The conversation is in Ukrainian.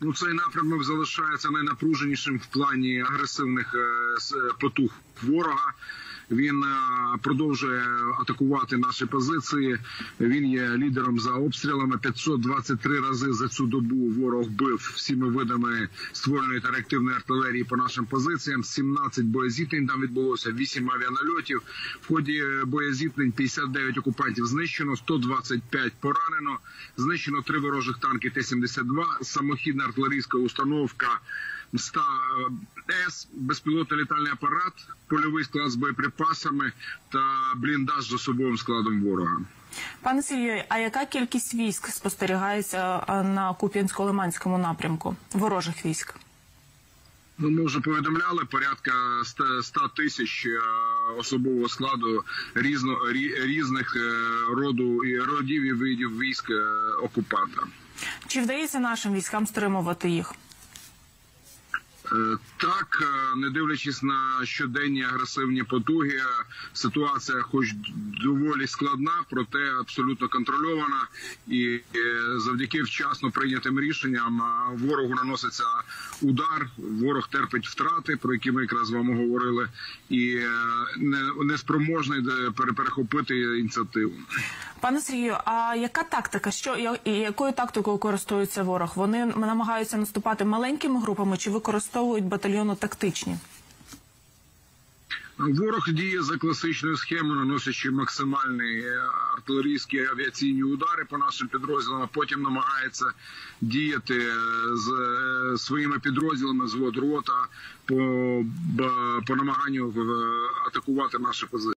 Ну, цей напрямок залишається найнапруженішим в плані агресивних е, е, потуг ворога. Він е, продовжує атакувати наші позиції. Він є лідером за обстрілами. 523 рази за цю добу ворог бив всіми видами ствольної та реактивної артилерії по нашим позиціям. 17 боєзіткнень там відбулося, 8 авіанальотів. В ході е, боєзіткнень 59 окупантів знищено, 125 поранено. Знищено три ворожих танки Т-72, самохідна артилерійська установка. Ста С, безпілотний літальний апарат, польовий склад з боєприпасами та бліндаж з особовим складом ворога. Пане Сергію, а яка кількість військ спостерігається на Куп'янсько-Лиманському напрямку ворожих військ? Ну, ми вже повідомляли порядка 100 100 тисяч е, особового складу різно різних е, роду родів і видів військ е, окупанта. Чи вдається нашим військам стримувати їх? Е, Так, е, не дивлячись на щоденні агресивні потуги, е, ситуація, хоч доволі складна, проте абсолютно контрольована, і завдяки вчасно прийнятим рішенням ворогу наноситься удар. Ворог терпить втрати, про які ми якраз з вами говорили, і не, неспроможний де перехопити ініціативу. Пане Сергію, а яка тактика? Що якою тактикою користується ворог? Вони намагаються наступати маленькими групами чи використовують батальйонно-тактичні? Ворог діє за класичною схемою, наносячи максимальні е, артилерійські авіаційні удари по нашим підрозділам. а Потім намагається діяти е, з е, своїми підрозділами з рота по, по намаганню атакувати наші позиції.